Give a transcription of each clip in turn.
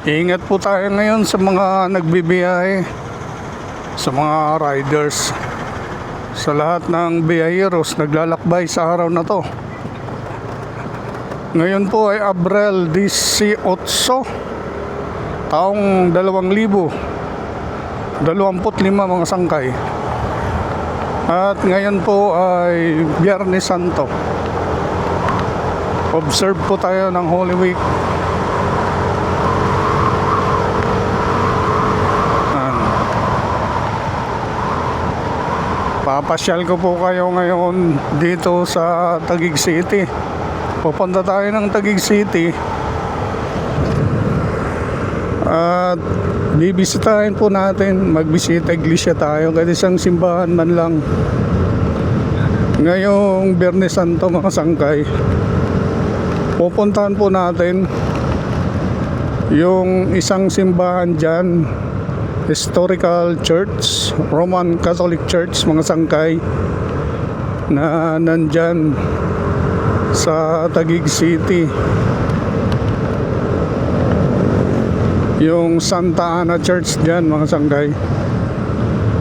Ingat po tayo ngayon sa mga nagbibiyahe, sa mga riders, sa lahat ng biyaheros naglalakbay sa araw na to. Ngayon po ay Abril 18, taong 2000, 25 mga sangkay. At ngayon po ay Biyernes Santo. Observe po tayo ng Holy Week. Papasyal ko po kayo ngayon dito sa Taguig City. Pupunta tayo ng Taguig City. At bibisitahin po natin, magbisita iglesia tayo kahit isang simbahan man lang. Ngayong Biyernes Santo mga sangkay, pupuntahan po natin yung isang simbahan dyan, Historical Church, Roman Catholic Church, mga sangkay, na nandyan sa Taguig City. Yung Santa Ana Church dyan, mga sangkay.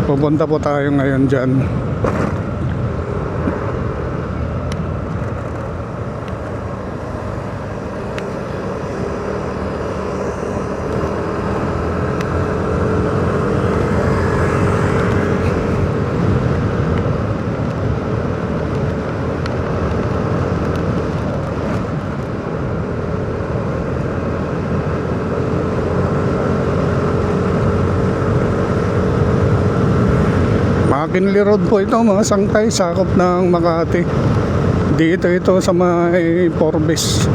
Pupunta po tayo ngayon dyan. McKinley po ito mga sangkay sakop ng Makati. Dito ito sa may Forbes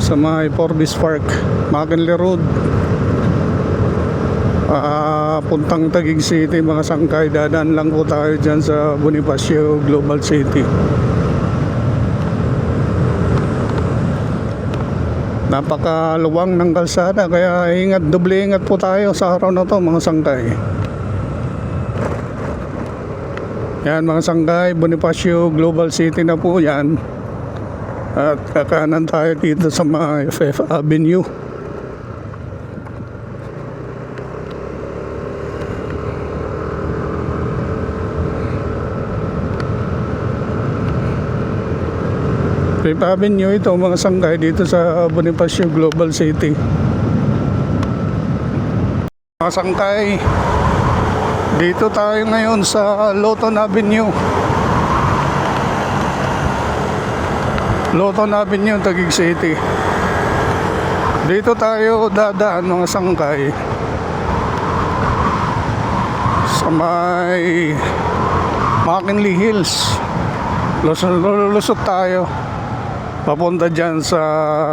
sa may Forbes Park McKinley Road. Ah, puntang Taguig City mga sangkay dadaan lang po tayo dyan sa Bonifacio Global City. Napakaluwang ng kalsada kaya ingat doble ingat po tayo sa araw na to mga sangkay Yan mga sanggay, Bonifacio Global City na po yan. At kakanan tayo dito sa mga FF Avenue. FF Avenue ito mga sanggay dito sa Bonifacio Global City. Mga sanggay, dito tayo ngayon sa Loton Avenue. Loton Avenue, Taguig City. Dito tayo dadaan mga sangkay. Sa may McKinley Hills. Lusot, lulusot tayo. Papunta dyan sa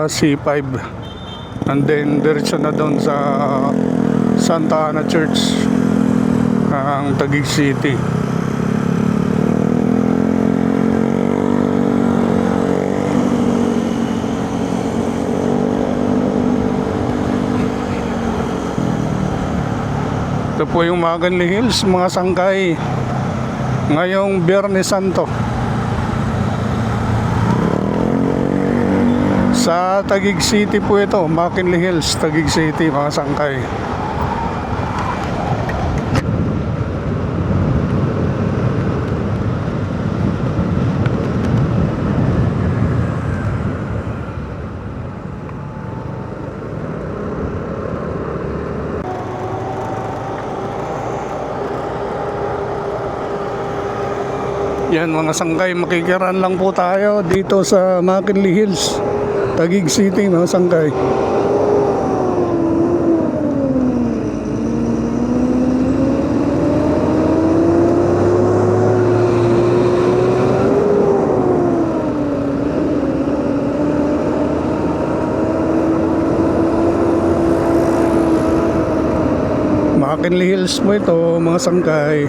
C5. And then diretso na doon sa Santa Ana Church ang Taguig City. Ito po yung Maganli Hills, mga sangkay. Ngayong Biyernes Santo. Sa Taguig City po ito, McKinley Hills, Taguig City, mga sangkay. Yan mga sangkay, makikiran lang po tayo dito sa McKinley Hills, Taguig City mga sangkay. McKinley Hills mo ito mga sangkay.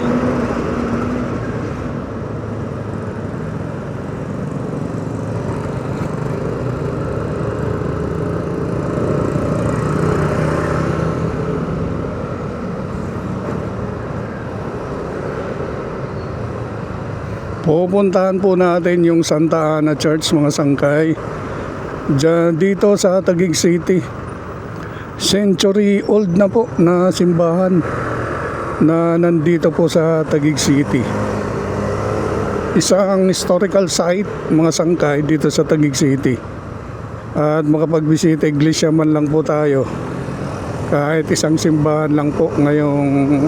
Pupuntahan po natin yung Santa Ana Church mga sangkay. Diyan, dito sa Taguig City. century old na po na simbahan na nandito po sa Taguig City. Isang historical site mga sangkay dito sa Taguig City. At makapagbisita iglesia man lang po tayo. Kahit isang simbahan lang po ngayong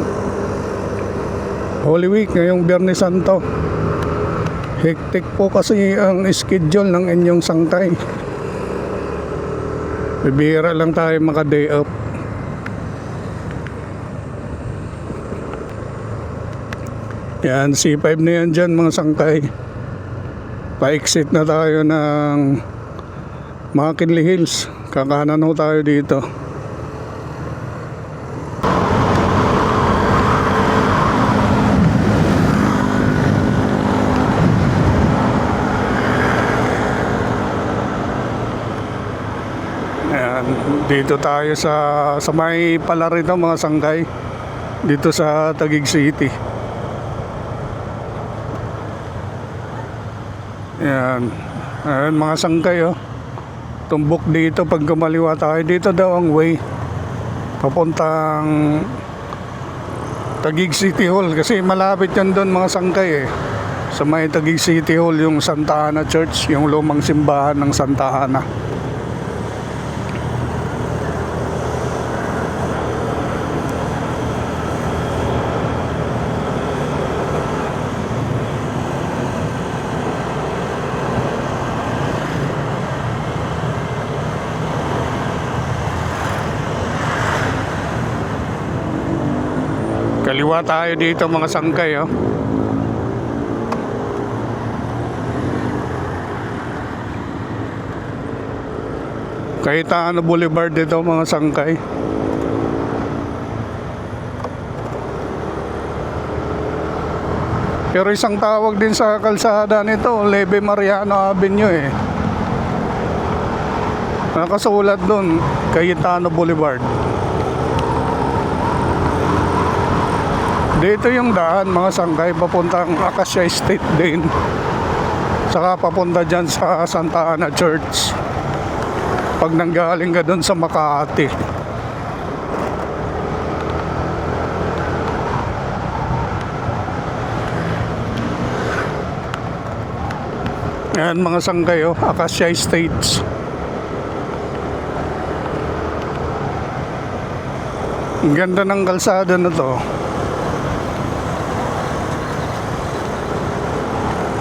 Holy Week, ngayong Biyernes Santo. Hektik po kasi ang schedule ng inyong sangkay. Bibira lang tayo maka day off. Yan, C5 na yan dyan mga sangkay. Pa-exit na tayo ng McKinley Hills. Kakanan tayo dito. Ayan, dito tayo sa sa may pala rito mga sangkay. Dito sa Taguig City. Ayan. Ayan mga sangkay oh. Tumbok dito pag kumaliwa tayo. Dito daw ang way. Papuntang Taguig City Hall. Kasi malapit yan doon mga sangkay eh. Sa may Taguig City Hall yung Santa Ana Church. Yung lumang simbahan ng Santa Ana. Kaliwa tayo dito mga sangkay oh. Cayetano Boulevard dito mga sangkay. Pero isang tawag din sa kalsada nito, Leve Mariano Avenue eh. Nakasulat doon, Cayetano Boulevard. Dito yung daan mga sangkay papuntang Acacia Estate din. Saka papunta dyan sa Santa Ana Church. Pag nanggaling ka doon sa Makati. Ayan mga sangkay oh, Acacia Estates. Ang ganda ng kalsada na to.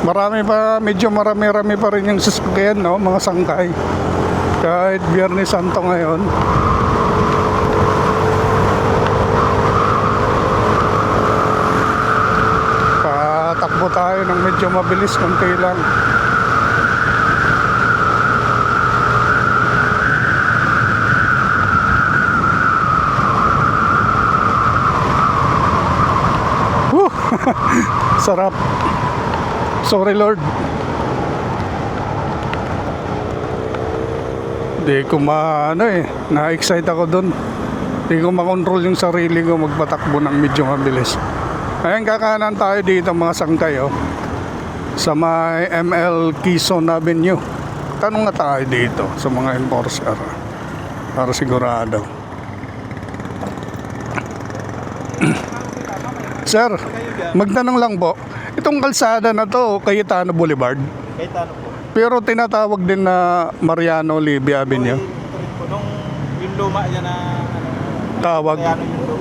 Marami pa, medyo marami-rami pa rin yung sasakyan, no? Mga sangkay. Kahit Biyernes Santo ngayon. Patakbo tayo ng medyo mabilis, konti lang. Sarap. Sorry Lord. Di ko maano eh. Na-excite ako dun. Di ko makontrol yung sarili ko magpatakbo ng medyo mabilis. Ayan kakanan tayo dito mga sangkay oh. Sa may ML Quezon Avenue. Tanong nga tayo dito sa mga enforcer. Para sigurado. Sir, magtanong lang po. Itong kalsada na to, Cayetano Boulevard. Kahit ano po. Pero tinatawag din na Mariano Libby Avenue. Nung yung luma niya na ano, Tawag.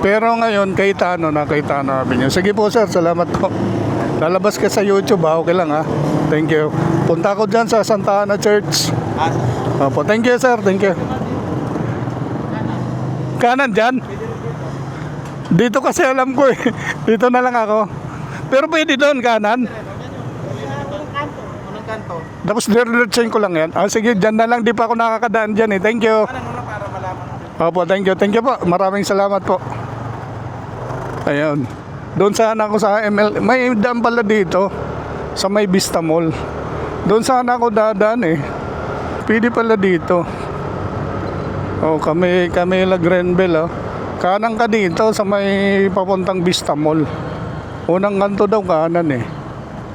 Pero ngayon, Cayetano na Cayetano Avenue. Sige po sir, salamat po. Lalabas ka sa YouTube ha, okay lang ha. Thank you. Punta ko dyan sa Santa Ana Church. Ah, Opo, thank you sir, thank you. Kanan dyan? Dito kasi alam ko eh. Dito na lang ako. Pero pwede doon, kanan. unang kanto. Tapos diretsahin ko lang yan. Ah, sige, dyan na lang. Di pa ako nakakadaan dyan eh. Thank you. Ano na para malaman. Opo, thank you. Thank you po. Maraming salamat po. Ayun. Doon sana ako sa ML. May daan pala dito. Sa may Vista Mall. Doon sana ako dadaan eh. Pwede pala dito. Oh, kami kami la Grenville oh. Kanan ka dito sa may papuntang Vista Mall. Unang kanto daw kanan eh.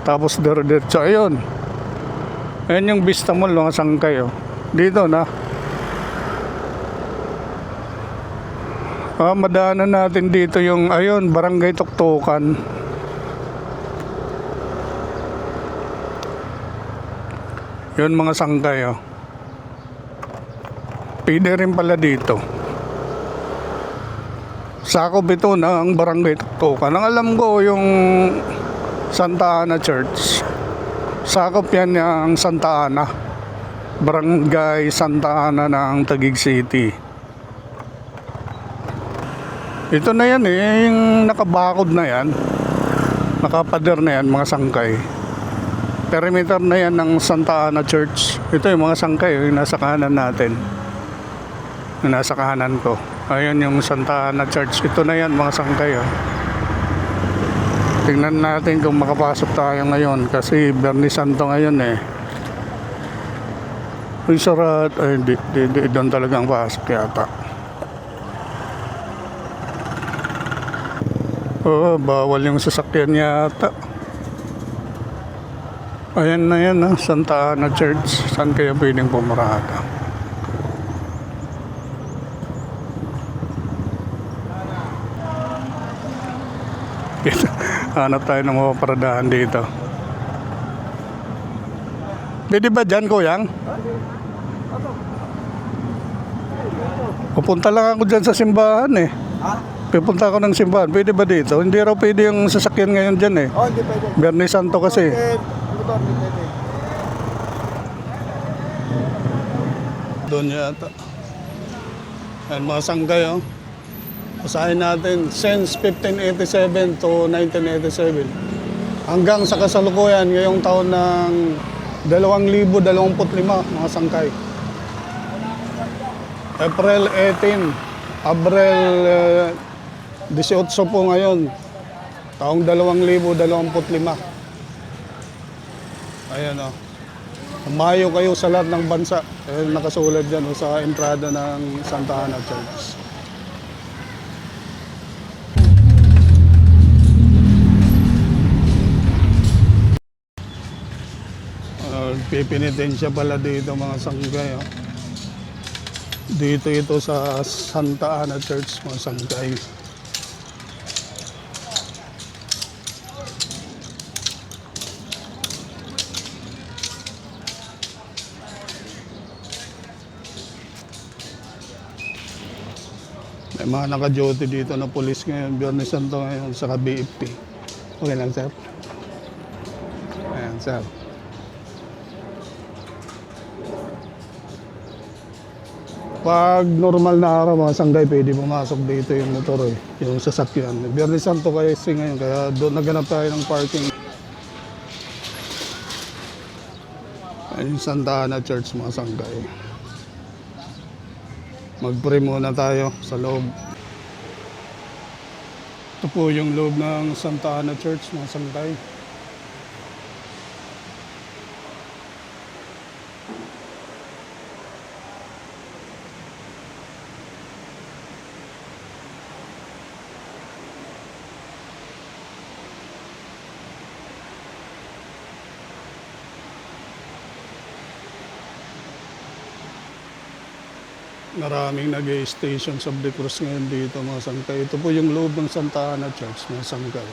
Tapos diretso ayun. Ayun yung Vista Mall mga sangkay oh. Dito na. Ah, madaanan natin dito yung, ayun, Barangay Tuktukan. Yun mga sangkay, oh. Pwede rin pala dito. Sakop ito ng Barangay Tuktukan. Ang alam ko yung Santa Ana Church. Sakop yan ng Santa Ana. Barangay Santa Ana ng Taguig City. Ito na yan eh, yung nakabakod na yan. Nakapader na yan, mga sangkay. Perimeter na yan ng Santa Ana Church. Ito yung mga sangkay, yung nasa kanan natin. Yung nasa kanan ko. Ayun yung Santa Ana Church. Ito na yan, mga sangkay. Oh. Tingnan natin kung makapasok tayo ngayon kasi Bernie Santo ngayon eh. Uy, sarat. Ay, di, di, di, doon talagang pasok yata. Oo, bawal yung sasakyan yata. Ayan na yan, ah, Santa Ana Church. Saan kaya pwedeng pumarada? Dito, hanap tayo ng mga paradahan dito. Pwede ba dyan, Kuyang? Pupunta lang ako dyan sa simbahan eh. Pupunta ako ng simbahan. Pwede ba dito? Hindi raw pwede yung sasakyan ngayon dyan eh. Oh, hindi pwede. Bernie Santo kasi. Hindi pwede. Doon yata. Ayan, mga sanggay oh. Basahin natin, since 1587 to 1987. Hanggang sa kasalukuyan, ngayong taon ng 2025, mga sangkay. April 18, April eh, 18 po ngayon, taong 2025. Ayan oh. Umayo kayo sa lahat ng bansa. Eh, nakasulat dyan oh, sa entrada ng Santa Ana Church. Pipinitensya pala dito mga sanggay. Oh. Dito ito sa Santa Ana Church mga sanggay. May mga naka-duty dito na pulis ngayon, Biyernes Santo ngayon, sa BFP. Okay lang, sir? Ayan, sir. Pag normal na araw, mga sanggay, pwede pumasok dito yung motor eh, yung sasakyan. Biyernes Santo kasi ngayon, kaya doon naganap tayo ng parking. Ayun Santa Ana Church, mga sanggay. Mag-pray muna tayo sa loob. Ito po yung loob ng Santa Ana Church, mga sangkay. Maraming nag stations of the cross ngayon dito mga sangkay. Ito po yung loob ng Santa Ana Church mga sangkay.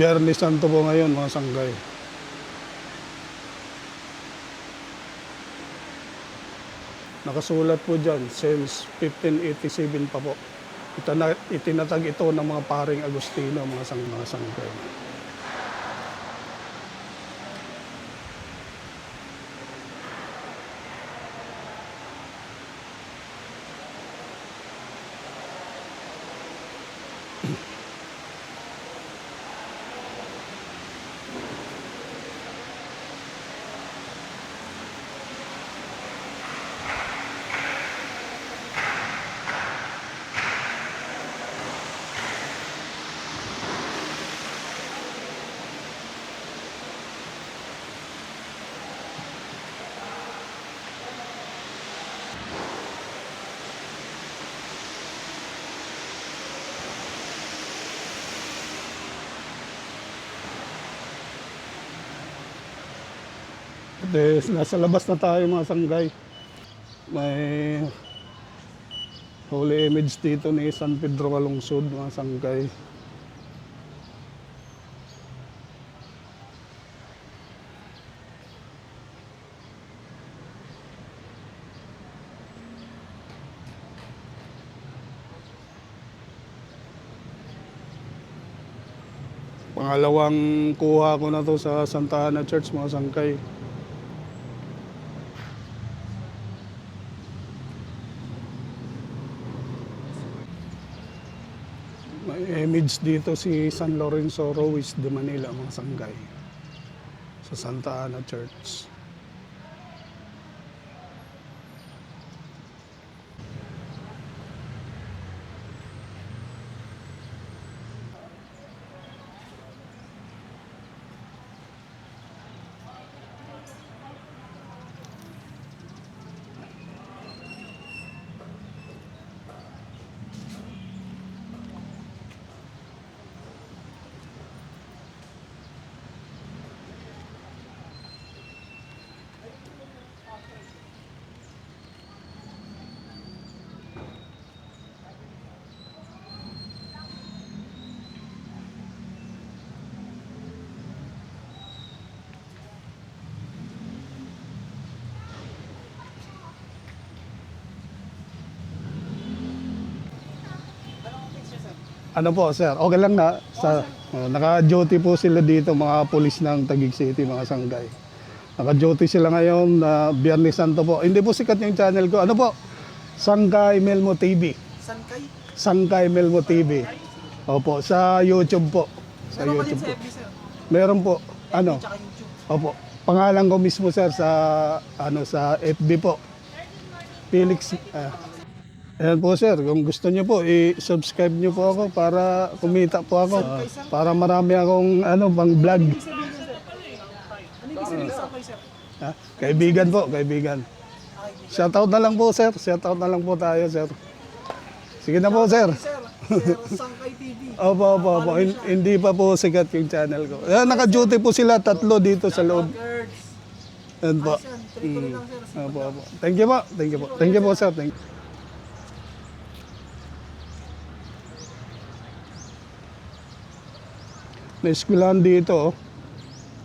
Biyernes Santo po ngayon mga sangkay. Nakasulat po dyan since 1587 pa po. Itinatag ito ng mga paring Agustino mga sang mga sangkay. Des, nasa labas na tayo mga sanggay. May holy image dito ni San Pedro Calungsod mga sanggay. Pangalawang kuha ko na to sa Santa Ana Church mga sangkay. Image dito si San Lorenzo Ruiz de Manila mga sanggay. Sa Santa Ana Church. Ano po, sir? Okay lang na. Sa, oh, naka-duty po sila dito, mga polis ng Taguig City, mga sanggay. Naka-duty sila ngayon na Biyernes Santo po. Hindi po sikat yung channel ko. Ano po? Sanggay Melmo TV. San kay? Sanggay Melmo TV. Opo, sa YouTube po. Sa Meron YouTube sa po. Sir. Meron po. Ano? Opo. Pangalan ko mismo sir sa ano sa FB po. Felix ah. Ayan po sir, kung gusto niyo po i-subscribe niyo po ako para kumita po ako. para marami akong ano pang vlog. Ha? Kaibigan po, kaibigan. Shoutout na lang po sir, shoutout na lang po tayo sir. Sige na po sir. Sangkay TV. Opo, opo, opo. Hin- Hindi pa po sikat yung channel ko. Ayan, naka-duty po sila tatlo dito sa loob. Ayan po. Opo. Thank you po. Thank you po. Thank you po, sir. Thank you. May eskwelahan dito, oh.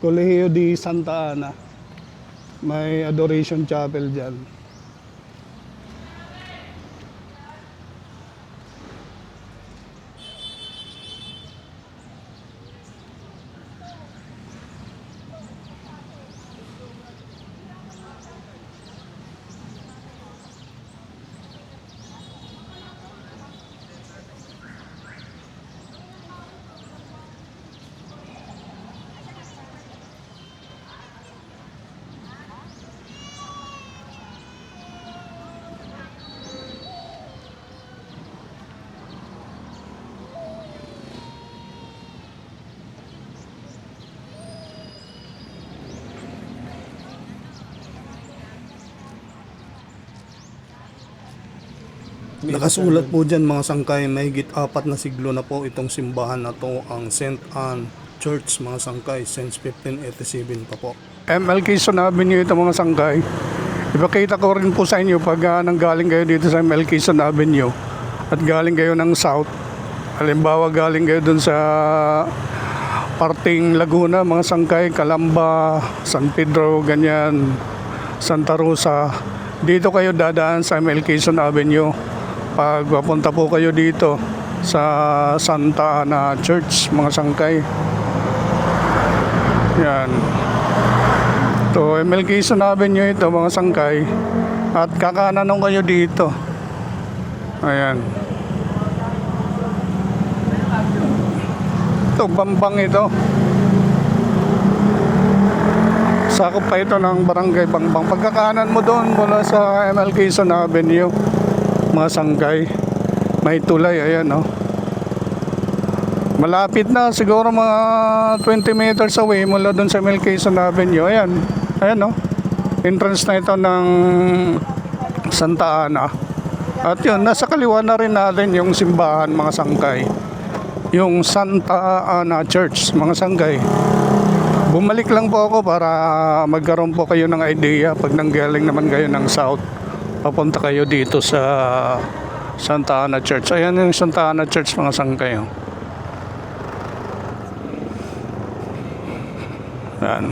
Colegio di Santa Ana. May adoration chapel dyan. Nakasulat po dyan mga sangkay, mahigit apat na siglo na po itong simbahan na to ang St. Anne Church mga sangkay since 1587 pa po. ML Quezon Avenue ito mga sangkay. Ipakita ko rin po sa inyo pag uh, nanggaling kayo dito sa ML Quezon Avenue at galing kayo ng South. Halimbawa galing kayo dun sa parting Laguna, mga sangkay, Calamba, San Pedro, ganyan, Santa Rosa. Dito kayo dadaan sa ML Quezon Avenue. Pag papunta po kayo dito sa Santa Ana Church, mga sangkay. Yan. Ito, ML Quezon Avenue ito, mga sangkay. At kakanan kayo dito. Ayan. Ito, Bambang ito. Sakop pa ito ng barangay Bangbang. Pagkakanan mo doon mula sa ML Quezon Avenue, mga sangkay, may tulay, ayan oh. Malapit na, siguro mga 20 meters away mula doon sa Quezon Avenue, ayan, ayan oh. Entrance na ito ng Santa Ana. At yun, nasa kaliwa na rin natin yung simbahan, mga sangkay. Yung Santa Ana Church, mga sangkay. Bumalik lang po ako para magkaroon po kayo ng idea pag nanggaling naman kayo ng south. Papunta kayo dito sa Santa Ana Church. Ayan yung Santa Ana Church mga sangkay. oh. Yan.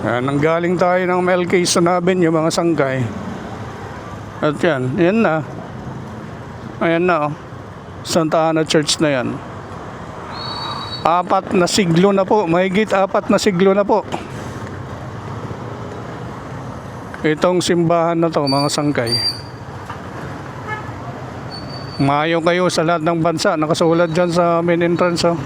Yan, nanggaling tayo ng Melky Sunabin yung mga sangkay. At yan, yan na. Ayan na oh. Santa Ana Church na yan. Apat na siglo na po. Mahigit apat na siglo na po. Itong simbahan na to mga sangkay. Mayo kayo sa lahat ng bansa. Nakasulat dyan sa main entrance. Oh.